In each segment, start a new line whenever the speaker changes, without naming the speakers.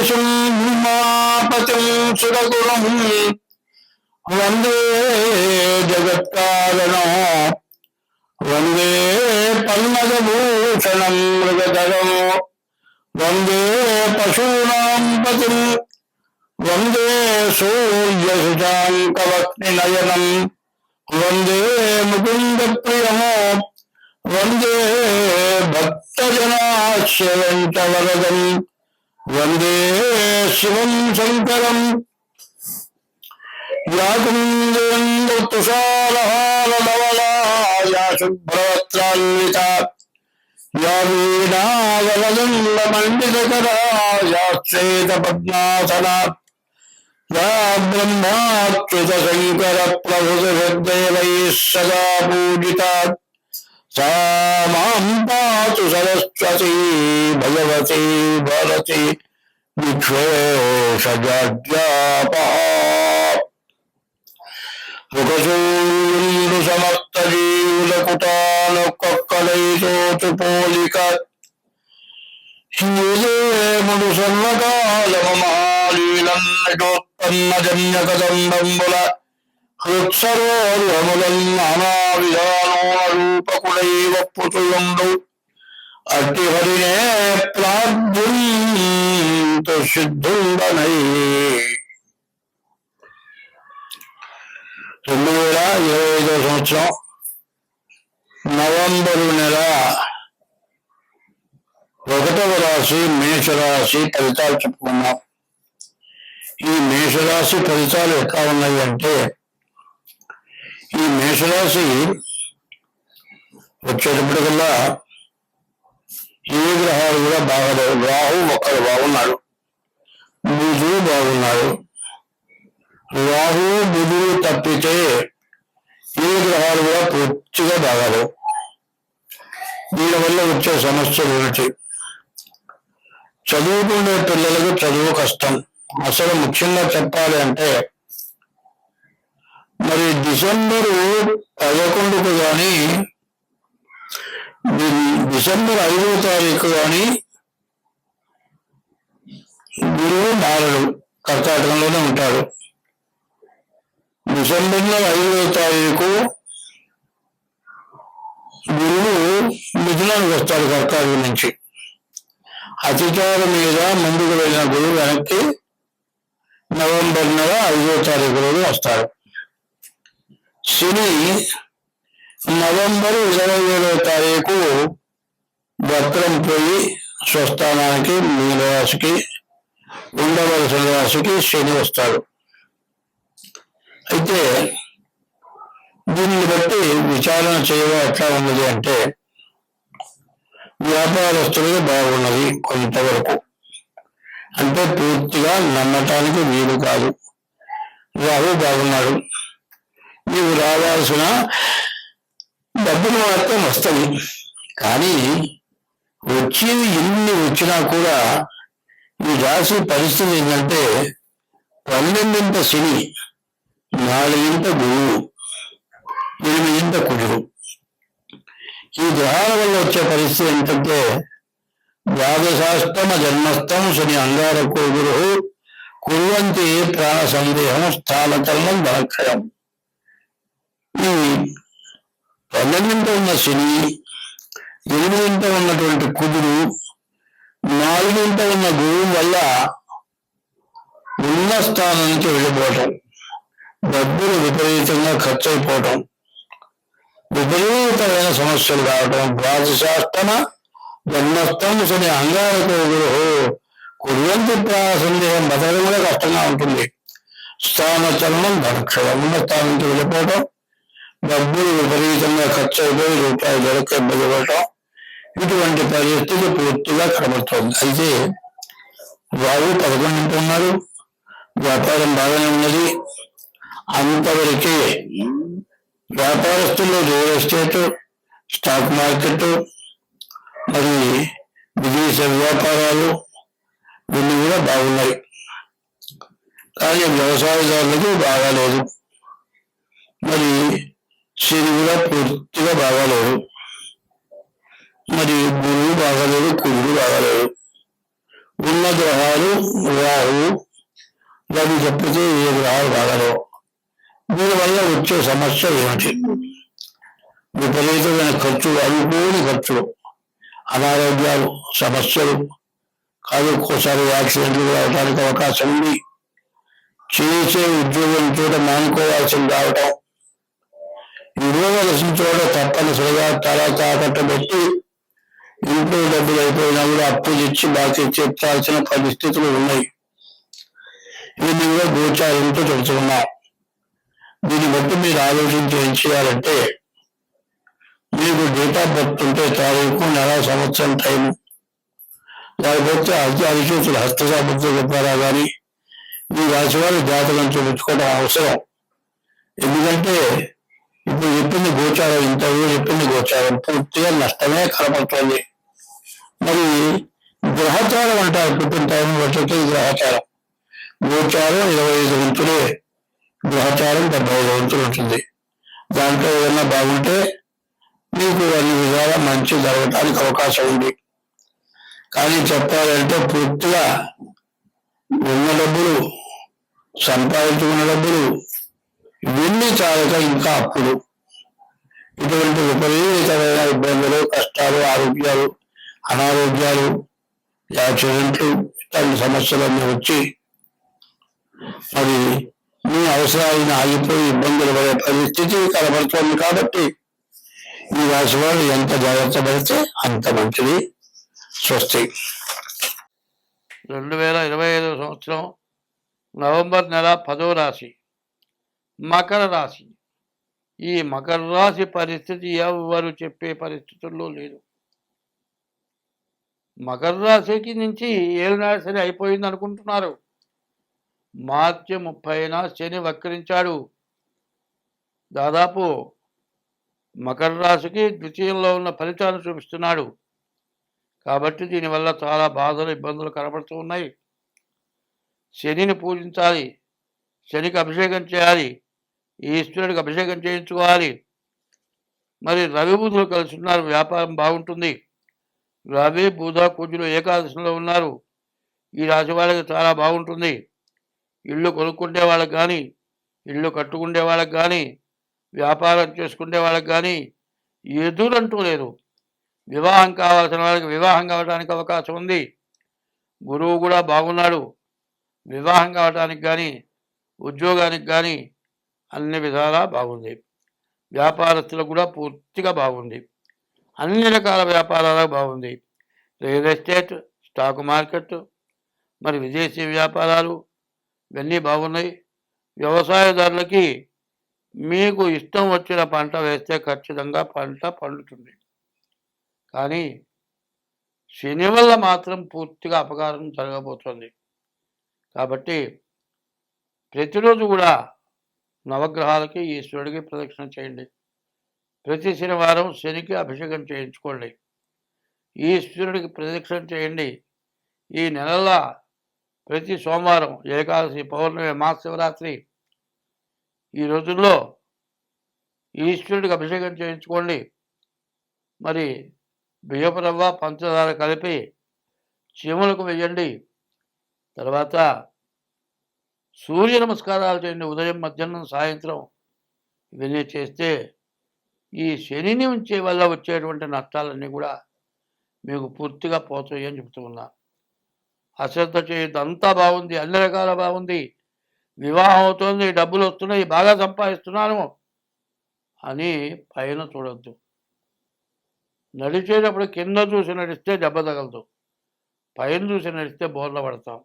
వందే ఉమాపతిం సురగురం వందే జగత్కారణం. వందే పల్మజభూషణం మృగధరం. వందే పశూనాం పతిం. వందే సూర్యశుశాంకవక్నినయనం వందే ముకుంద ప్రియమో వందే భక్తజనాశ్రయంచ వరదం వందే శివం శంకరం. యాకుందేంద్రతుషారహారధవలా శుభ్రవత్రాన్విత యా వీణావలదండమండితకరా యా శ్వేత పద్మాసనా యా బ్రహ్మాచ్యుత శంకర ప్రభుదేవై సదా పూజితా. सा मां पातु सरस्वती भगवती भरती विश्वेशजाड्यापः ముఖశూరుండు సమస్త జీవులకుటాను కొక్కలైతోచు పోలిక హిందుదేముడు సర్వకాలము మహాలీలన్నటోత్పన్న జన్య కదంబంబుల హృత్సరోర్వములన్ నానా విధానోన రూపకుడైవ పుతులుండు రెండు వేల ఇరవై ఐదో సంవత్సరం నవంబరు నెల ఒకటవ రాశి మేషరాశి ఫలితాలు చెప్పుకున్నాం. ఈ మేషరాశి ఫలితాలు ఎట్లా ఉన్నాయి అంటే మేషరాశి వచ్చేటప్పటికల్లా ఏ గ్రహాలు కూడా బాగలేవు. రాహు ఒక్కడు బాగున్నాడు. బుధుడు బాగున్నాడు. రాహు బుధుడు తప్పితే ఏ గ్రహాలు కూడా పూర్తిగా బాగాలేవు. దీని వల్ల వచ్చే సమస్యలు ఏమిటి? చదువుకునే పిల్లలకు చదువు కష్టం. అసలు ముఖ్యంగా చెప్పాలి అంటే మరి డిసెంబరు పదకొండుకు కానీ డిసెంబర్ ఐదో తారీఖు కానీ గురువు మారడు. కర్కాటకంలోనే ఉంటాడు. డిసెంబర్లో ఐదో తారీఖు గురువు మిథునానికి వస్తాడు కర్కాటకం నుంచి. అతిచారం మీద ముందుకు వెళ్ళిన గురువు వెనక్కి నవంబర్ నెల ఐదో తారీఖు రోజు వస్తాడు. శని నవంబర్ ఇరవై ఏడవ తారీఖు భద్రం పోయి స్వస్థానానికి మీనరాశికి ఉండవలసిన రాశికి శని వస్తాడు. అయితే దీన్ని బట్టి విచారణ చేయడం ఎట్లా ఉన్నది అంటే వ్యాపారస్తులకు బాగున్నది కొంతవరకు. అంటే పూర్తిగా నమ్మటానికి వీలు కాదు. రాహు బాగున్నాడు. నీవు రావాల్సిన డబ్బులు మాత్రం వస్తుంది కానీ వచ్చేవి ఎన్ని వచ్చినా కూడా ఈ రాశి పరిస్థితి ఏంటంటే పన్నెండింత శని నాలుగింత గురువు ఎనిమిదింత కుజుడు. ఈ గ్రహాల వల్ల వచ్చే పరిస్థితి ఏంటంటే ద్వాదశాష్టమ జన్మస్థం శని అంగారకో గురు కురువంతి ప్రాణ సందేహం స్థానకరణం ధనక్షయం ఈ పన్నెండింట ఉన్న శని ఎనిమిదింట ఉన్నటువంటి కుదురు నాలుగింట ఉన్న గురువు వల్ల ఉన్న స్థానానికి నుంచి వెళ్ళిపోవటం డబ్బులు విపరీతంగా ఖర్చు అయిపోవటం విపరీతమైన సమస్యలు రావటం ద్వాదశాష్టమ జన్మస్థం శని అంగారతో గురు కుర్వంతి సందేహం బతకడం కూడా కష్టంగా ఉంటుంది. స్థాన చలనం ధనక్షయం ఉన్న స్థానానికి నుంచి వెళ్ళిపోవటం డబ్బులు విపరీతంగా ఖర్చు అయిపోయి రూపాయి దొరక ఇబ్బంది పడటం ఇటువంటి పరిస్థితి పూర్తిగా కనబడుతోంది. అయితే వారు పదకొండు ఉన్నారు వ్యాపారం బాగానే ఉన్నది. అంతవరకే వ్యాపారస్తులు రియల్ ఎస్టేట్ స్టాక్ మార్కెట్ మరి విదేశ వ్యాపారాలు ఇవన్నీ కూడా బాగున్నాయి. కానీ వ్యవసాయదారులకు బాగాలేదు. మరి శని కూడా పూర్తిగా బాగాలేదు. మరి గురువు బాగాలేదు కురుడు బాగాలేదు. ఉన్న గ్రహాలు రాహు రవి తప్పితే ఏ గ్రహాలు బాగాలేవు. దీనివల్ల వచ్చే సమస్య ఏమిటి? విపరీతమైన ఖర్చులు అనుకోని ఖర్చులు అనారోగ్యాలు సమస్యలు. కాదు ఒక్కోసారి యాక్సిడెంట్లు రావడానికి అవకాశం ఉంది. చేసే ఉద్యోగం చోట మానుకోవాల్సింది రావటం. విలువ చోట తప్పనిసరిగా తల తాకట్టు పెట్టి ఇంట్లో డబ్బులు అయిపోయినా కూడా అప్పు తెచ్చి బాకీ చెప్తాల్సిన పరిస్థితులు ఉన్నాయి. ఇవన్నీ కూడా గోచారంతో చెబుతున్నాం దీన్ని బట్టి మీరు ఆలోచించి ఏం చేయాలంటే మీకు డేట్ ఆఫ్ బర్త్ ఉంటే తారీఖు నెల సంవత్సరం టైం లేకపోతే అతి అరిచేతులు హస్త సామర్థ్యం కానీ మీ రాశి వారి జాతకం చూపించుకోవడం అవసరం. ఎందుకంటే ఇప్పుడు చెప్పింది గోచారం ఇంతవరకు చెప్పింది గోచారం పూర్తిగా నష్టమే కనపడుతుంది. మరి గ్రహచారం అంటారు పుట్టిన టైం వచ్చేది గ్రహచారం. గోచారం ఇరవై ఐదు వంతులే. గ్రహచారం డెబ్బై ఐదు వంతులు ఉంటుంది. దాంట్లో ఏదైనా బాగుంటే మీకు అన్ని విధాలా మంచి జరగటానికి అవకాశం ఉంది. కానీ చెప్పాలంటే పూర్తిగా ఉన్న డబ్బులు సంపాదించుకున్న డబ్బులు వెళ్ళి చాలక ఇంకా అప్పులు. ఇటువంటి విపరీతమైన ఇబ్బందులు కష్టాలు ఆరోగ్యాలు అనారోగ్యాలు యాక్సిడెంట్లు ఇట్లాంటి సమస్యలన్నీ వచ్చి మరి మీ అవసరాలను ఆగిపోయి ఇబ్బందులు పడే పరిస్థితి కనబడుతోంది కాబట్టి ఈ రాశి వాళ్ళు ఎంత జాగ్రత్త పడితే అంత మంచిది. స్వస్తి.
రెండు వేల ఇరవై ఐదవ సంవత్సరం నవంబర్ నెల పదో రాశి. మకర రాశి. ఈ మకర రాశి పరిస్థితి ఎవరు చెప్పే పరిస్థితుల్లో లేదు. మకర రాశికి నుంచి ఏడునాడు అయిపోయింది అనుకుంటున్నారు? మార్చి ముప్పైన శని వక్రించాడు. దాదాపు మకర రాశికి ద్వితీయంలో ఉన్న ఫలితాన్ని చూపిస్తున్నాడు. కాబట్టి దీనివల్ల చాలా బాధలు ఇబ్బందులు కనబడుతూ ఉన్నాయి. శనిని పూజించాలి. శనికి అభిషేకం చేయాలి. ఈశ్వరుడికి అభిషేకం చేయించుకోవాలి. మరి రవి బుధులు కలిసి ఉన్నారు. వ్యాపారం బాగుంటుంది. రవి బుధ కుజులు ఏకాదశిలో ఉన్నారు. ఈ రాశి వాళ్ళకి చాలా బాగుంటుంది. ఇల్లు కొనుక్కుంటే వాళ్ళకి కానీ ఇల్లు కట్టుకుంటే వాళ్ళకి కానీ వ్యాపారం చేసుకునే వాళ్ళకి కానీ ఎదురంటూ లేదు. వివాహం కావాల్సిన వాళ్ళకి వివాహం కావడానికి అవకాశం ఉంది. గురువు కూడా బాగున్నాడు. వివాహం కావడానికి కానీ ఉద్యోగానికి కానీ అన్ని విధాలా బాగుంది. వ్యాపారస్తులకు కూడా పూర్తిగా బాగుంది. అన్ని రకాల వ్యాపారాలకు బాగుంది. రియల్ ఎస్టేట్ స్టాక్ మార్కెట్ మరి విదేశీ వ్యాపారాలు ఇవన్నీ బాగున్నాయి. వ్యవసాయదారులకి మీకు ఇష్టం వచ్చిన పంట వేస్తే ఖచ్చితంగా పంట పండుతుంది. కానీ శని వల్ల మాత్రం పూర్తిగా అపకారం జరగబోతోంది. కాబట్టి ప్రతిరోజు కూడా నవగ్రహాలకి ఈశ్వరుడికి ప్రదక్షిణ చేయండి. ప్రతి శనివారం శనికి అభిషేకం చేయించుకోండి. ఈశ్వరుడికి ప్రదక్షిణ చేయండి. ఈ నెలలా ప్రతి సోమవారం ఏకాదశి పౌర్ణమి మహాశివరాత్రి ఈ రోజుల్లో ఈశ్వరుడికి అభిషేకం చేయించుకోండి. మరి బియ్యపరవ్వ పంచదార కలిపి చీమలకు వేయండి. తర్వాత సూర్య నమస్కారాలు చేయండి. ఉదయం మధ్యాహ్నం సాయంత్రం ఇవన్నీ చేస్తే ఈ శనిని ఉంచే వల్ల వచ్చేటువంటి నష్టాలన్నీ కూడా మీకు పూర్తిగా పోతాయి అని చెప్తూ ఉన్నా. అశ్రద్ధ చేయొద్దు. అంతా బాగుంది. అన్ని రకాల బాగుంది. వివాహం అవుతుంది. డబ్బులు వస్తున్నాయి. బాగా సంపాదిస్తున్నాను అని పైన చూడొద్దు. నడిచేటప్పుడు కింద చూసి నడిస్తే దెబ్బ తగలదు. పైన చూసి నడిస్తే బోర్ల పడతాం.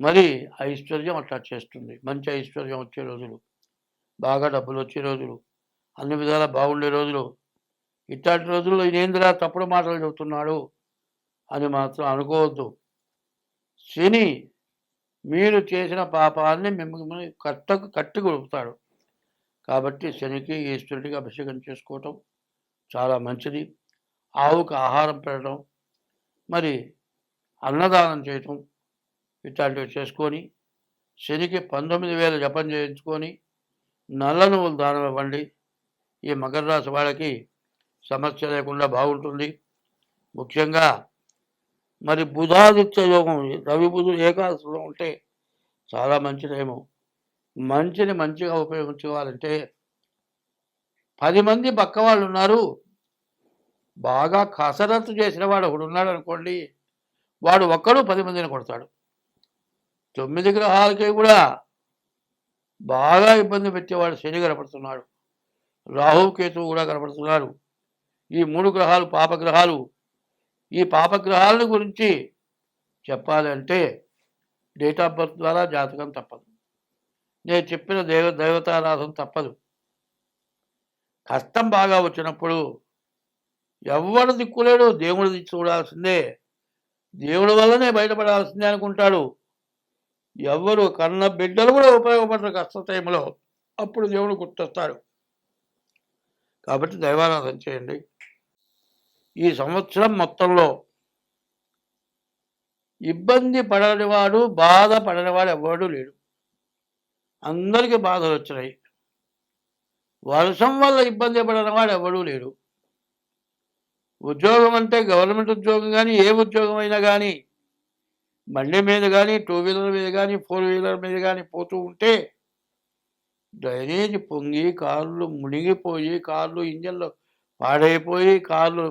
మరి ఐశ్వర్యం అట్లా చేస్తుంది. మంచి ఐశ్వర్యం వచ్చే రోజులు బాగా డబ్బులు వచ్చే రోజులు అన్ని విధాలా బాగుండే రోజులు. ఇట్లాంటి రోజుల్లో ఈయనేంద్రా తప్పుడు మాటలు చెబుతున్నాడు అని మాత్రం అనుకోవద్దు. శని మీరు చేసిన పాపాలని మిమ్మల్ని కట్టకు కట్టి కొడుపుతాడు కాబట్టి శనికి ఈశ్వరుడికి అభిషేకం చేసుకోవటం చాలా మంచిది. ఆవుకు ఆహారం పెట్టడం మరి అన్నదానం చేయటం ఇట్లాంటివి చేసుకొని శనికి పంతొమ్మిది వేల జపం చేయించుకొని నల్ల నువ్వులు దానం ఇవ్వండి. ఈ మకర రాశి వాళ్ళకి సమస్య లేకుండా బాగుంటుంది. ముఖ్యంగా మరి బుధాదిత్య యోగం రవి బుధుడు ఏకాదశిలో ఉంటే చాలా మంచిదేమో. మంచిని మంచిగా ఉపయోగించుకోవాలంటే పది మంది పక్క వాళ్ళు ఉన్నారు. బాగా కసరత్తు చేసిన వాడు ఒకడు ఉన్నాడు అనుకోండి వాడు ఒక్కడు పది మందిని కొడతాడు. తొమ్మిది గ్రహాలకి కూడా బాగా ఇబ్బంది పెట్టేవాడు శని కనపడుతున్నాడు. రాహుకేతువు కూడా కనపడుతున్నారు ఈ మూడు గ్రహాలు పాపగ్రహాలు ఈ పాపగ్రహాల గురించి చెప్పాలంటే డేట్ ఆఫ్ బర్త్ ద్వారా జాతకం తప్పదు. నేను చెప్పిన దేవ దేవతారాధన తప్పదు. కష్టం బాగా వచ్చినప్పుడు ఎవడు దిక్కులేడు దేవుడు చూడాల్సిందే. దేవుడి వల్లనే బయటపడాల్సిందే అనుకుంటాడు. ఎవరు కన్న బిడ్డలు కూడా ఉపయోగపడరు కష్ట టైంలో అప్పుడు దేవుడు గుర్తొస్తారు కాబట్టి దైవారాధన చేయండి. ఈ సంవత్సరం మొత్తంలో ఇబ్బంది పడనివాడు బాధ పడనివాడు ఎవడు లేడు. అందరికీ బాధలు వచ్చినాయి. వర్షం వల్ల ఇబ్బంది పడనివాడు ఎవడూ లేడు. ఉద్యోగం అంటే గవర్నమెంట్ ఉద్యోగం కానీ ఏ ఉద్యోగం అయినా కానీ బండి మీద కానీ టూ వీలర్ మీద కానీ ఫోర్ వీలర్ మీద కానీ పోతూ ఉంటే డ్రైనేజ్ పొంగి కార్లు మునిగిపోయి కార్లు ఇంజన్లు పాడైపోయి కార్లు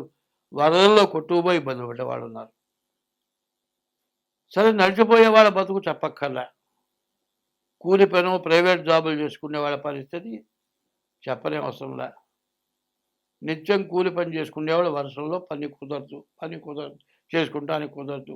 వరదల్లో కొట్టుకుపోయి ఇబ్బంది పడ్డవాళ్ళు ఉన్నారు. సరే నడిచిపోయే వాళ్ళ బతుకు చెప్పక్కర్లా. కూలి పను ప్రైవేట్ జాబులు చేసుకునే వాళ్ళ పరిస్థితి చెప్పనే అవసరంలా నిత్యం కూలి పని చేసుకునేవాళ్ళు వర్షంలో పని కుదరదు పని కుదరదు చేసుకుంటానికి కుదరదు.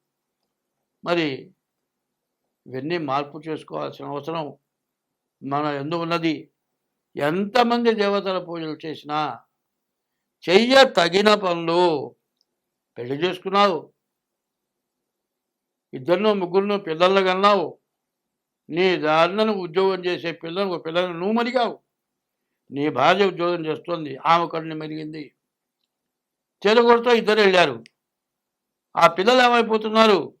మరి ఇవన్నీ మార్పు చేసుకోవాల్సిన అవసరం మన ఎందు ఉన్నది. ఎంతమంది దేవతల పూజలు చేసినా చెయ్య తగిన పనులు. పెళ్ళి చేసుకున్నావు. ఇద్దరినో ముగ్గురునో పిల్లలు కన్నావు. నీ దారిన ఉద్యోగం చేసే పిల్లలు పిల్లలు నువ్వు మరిగావు. నీ భార్య ఉద్యోగం చేస్తుంది. ఆమె కడుని మెరిగింది. చెరుగొడుతో ఇద్దరు వెళ్ళారు. ఆ పిల్లలు ఏమైపోతున్నారు?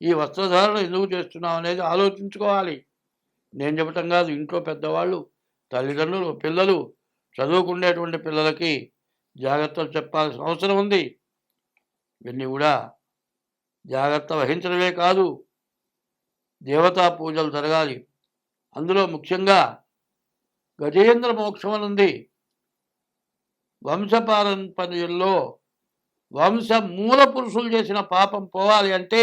ఈ వస్త్రధారణ ఎందుకు చేస్తున్నాం అనేది ఆలోచించుకోవాలి. నేను చెప్పటం కాదు ఇంట్లో పెద్దవాళ్ళు తల్లిదండ్రులు పిల్లలు చదువుకునేటువంటి పిల్లలకి జాగ్రత్తలు చెప్పాల్సిన అవసరం ఉంది. ఇవన్నీ కూడా జాగ్రత్త వహించడమే కాదు దేవతా పూజలు జరగాలి. అందులో ముఖ్యంగా గజేంద్ర మోక్షం అని ఉంది. వంశపారంపర్యంలో వంశ మూల పురుషులు చేసిన పాపం పోవాలి అంటే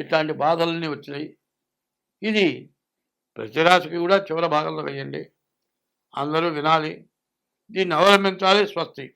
ఇట్లాంటి బాధలన్నీ వచ్చినాయి. ఇది ప్రతిరాశికి కూడా చివరి భాగంలో వేయండి. అందరూ వినాలి. దీన్ని అవలంబించాలి. స్వస్తి.